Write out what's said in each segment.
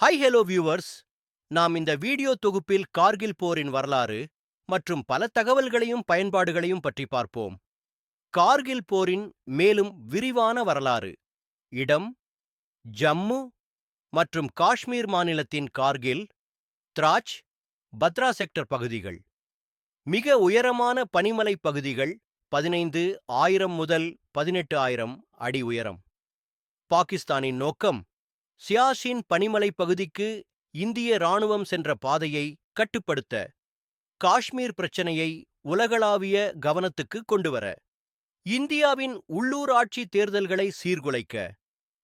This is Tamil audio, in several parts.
ஹாய் ஹலோ வியூவர்ஸ் நாம் இந்த வீடியோ தொகுப்பில் கார்கில் போரின் வரலாறு மற்றும் பல தகவல்களையும் பயன்பாடுகளையும் பற்றி பார்ப்போம். கார்கில் போரின் மேலும் விரிவான வரலாறு. இடம் ஜம்மு மற்றும் காஷ்மீர் மாநிலத்தின் கார்கில் திராச் பத்ரா செக்டர் பகுதிகள். மிக உயரமான பனிமலை பகுதிகள் பதினைந்து ஆயிரம் முதல் பதினெட்டு ஆயிரம் அடி உயரம். பாகிஸ்தானின் நோக்கம் சியாஷின் பனிமலைப் பகுதிக்கு இந்திய ராணுவம் சென்ற பாதையை கட்டுப்படுத்த காஷ்மீர் பிரச்சனையை உலகளாவிய கவனத்துக்கு கொண்டுவர இந்தியாவின் உள்ளூராட்சி தேர்தல்களை சீர்குலைக்க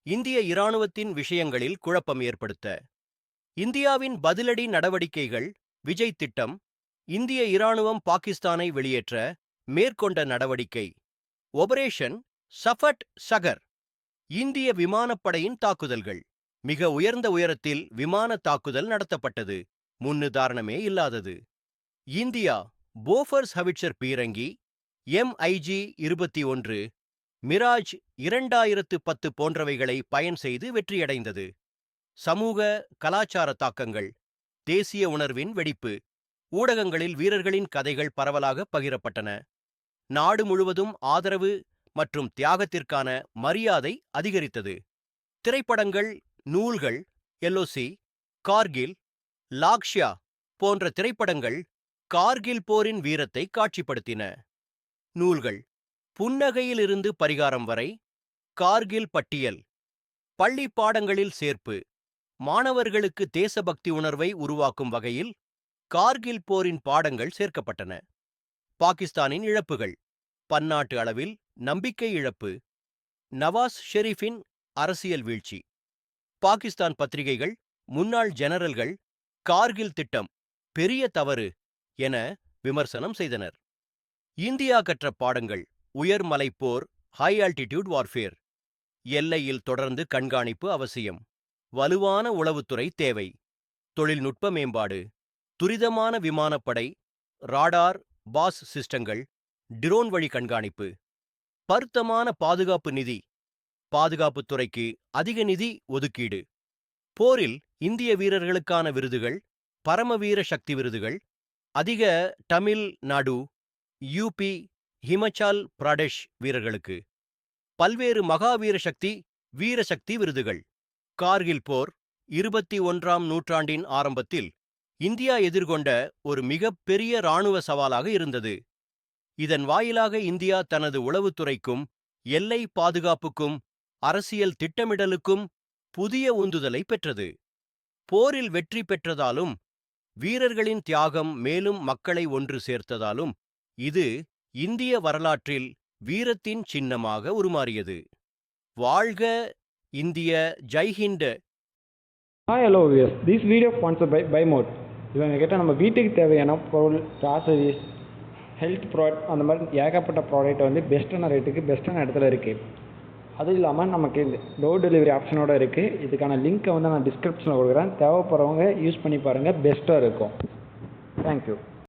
இந்திய இராணுவத்தின் விஷயங்களில் குழப்பம் ஏற்படுத்த இந்தியாவின் பதிலடி நடவடிக்கைகள் விஜய் திட்டம் இந்திய இராணுவம் பாகிஸ்தானை வெளியேற்ற மேற்கொண்ட நடவடிக்கை ஒபரேஷன் சஃபட் சகர் இந்திய விமானப்படையின் தாக்குதல்கள். மிக உயர்ந்த உயரத்தில் விமான தாக்குதல் நடத்தப்பட்டது. முன்னுதாரணமே இல்லாதது. இந்தியா போஃபர்ஸ் ஹவிட்சர் பீரங்கி எம்ஐஜி இருபத்தி ஒன்று மிராஜ் இரண்டாயிரத்து பத்து போன்றவைகளை பயன் செய்து வெற்றியடைந்தது. சமூக கலாச்சார தாக்கங்கள் தேசிய உணர்வின் வெடிப்பு ஊடகங்களில் வீரர்களின் கதைகள் பரவலாக பகிரப்பட்டன. நாடு முழுவதும் ஆதரவு மற்றும் தியாகத்திற்கான மரியாதை அதிகரித்தது. திரைப்படங்கள் நூல்கள் எல்ஓசி கார்கில் லாக்ஷ்யா போன்ற திரைப்படங்கள் கார்கில் போரின் வீரத்தை காட்சிப்படுத்தின. நூல்கள் புன்னகையிலிருந்து பரிகாரம் வரை கார்கில் பட்டியல் பள்ளி பாடங்களில் சேர்ப்பு மாணவர்களுக்கு தேசபக்தி உணர்வை உருவாக்கும் வகையில் கார்கில் போரின் பாடங்கள் சேர்க்கப்பட்டன. பாகிஸ்தானின் இழப்புகள் பன்னாட்டு அளவில் நம்பிக்கை இழப்பு நவாஸ் ஷெரீஃபின் அரசியல் வீழ்ச்சி. பாகிஸ்தான் பத்திரிகைகள் முன்னாள் ஜெனரல்கள் கார்கில் திட்டம் பெரிய தவறு என விமர்சனம் செய்தனர். இந்தியா கற்ற பாடங்கள் உயர்மலை போர் ஹை ஆல்டிடியூட் வார்ஃபேர் எல்லையில் தொடர்ந்து கண்காணிப்பு அவசியம் வலுவான உளவுத்துறை தேவை தொழில்நுட்ப மேம்பாடு துரிதமான விமானப்படை ராடார் பாஸ் சிஸ்டங்கள் டிரோன் வழி கண்காணிப்பு பருத்தமான பாதுகாப்பு நிதி பாதுகாப்புத் துறைக்கு அதிக நிதி ஒதுக்கீடு. போரில் இந்திய வீரர்களுக்கான விருதுகள் பரமவீர சக்தி விருதுகள் அதிக தமிழ் நாடு யூபி ஹிமச்சால் பிரதேஷ் வீரர்களுக்கு. பல்வேறு மகாவீர சக்தி வீரசக்தி விருதுகள். கார்கில் போர் இருபத்தி ஒன்றாம் நூற்றாண்டின் ஆரம்பத்தில் இந்தியா எதிர்கொண்ட ஒரு மிகப்பெரிய இராணுவ சவாலாக இருந்தது. இதன் வாயிலாக இந்தியா தனது உளவுத்துறைக்கும் எல்லை பாதுகாப்புக்கும் அரசியல் திட்டமிடலுக்கும் புதிய உந்துதலை பெற்றது. போரில் வெற்றி பெற்றதாலும் வீரர்களின் தியாகம் மேலும் மக்களை ஒன்று சேர்த்ததாலும் இது இந்திய வரலாற்றில் வீரத்தின் சின்னமாக உருமாறியது. வாழ்க இந்திய Jai Hind hi hello wears this video sponsor by by Mode இவங்க கிட்ட நம்ம வீட்டுக்கு தேவையான பொருள் கிராசரிஸ் ஹெல்த் ப்ராடக்ட் அந்த மாதிரி ஏகப்பட்ட ப்ராடக்ட் வந்து பெஸ்ட்டான ரேட்டுக்கு பெஸ்ட்டான இடத்துல இருக்குது அதுவும் இல்லாமல் நமக்கு டோர் டெலிவரி ஆப்ஷனோட இருக்குது இதுக்கான லிங்க்கை வந்து நான் டிஸ்கிரிப்ஷனில் கொடுக்குறேன். தேவைப்படுறவங்க யூஸ் பண்ணி பாருங்கள் பெஸ்ட்டாக இருக்கும். தேங்க்யூ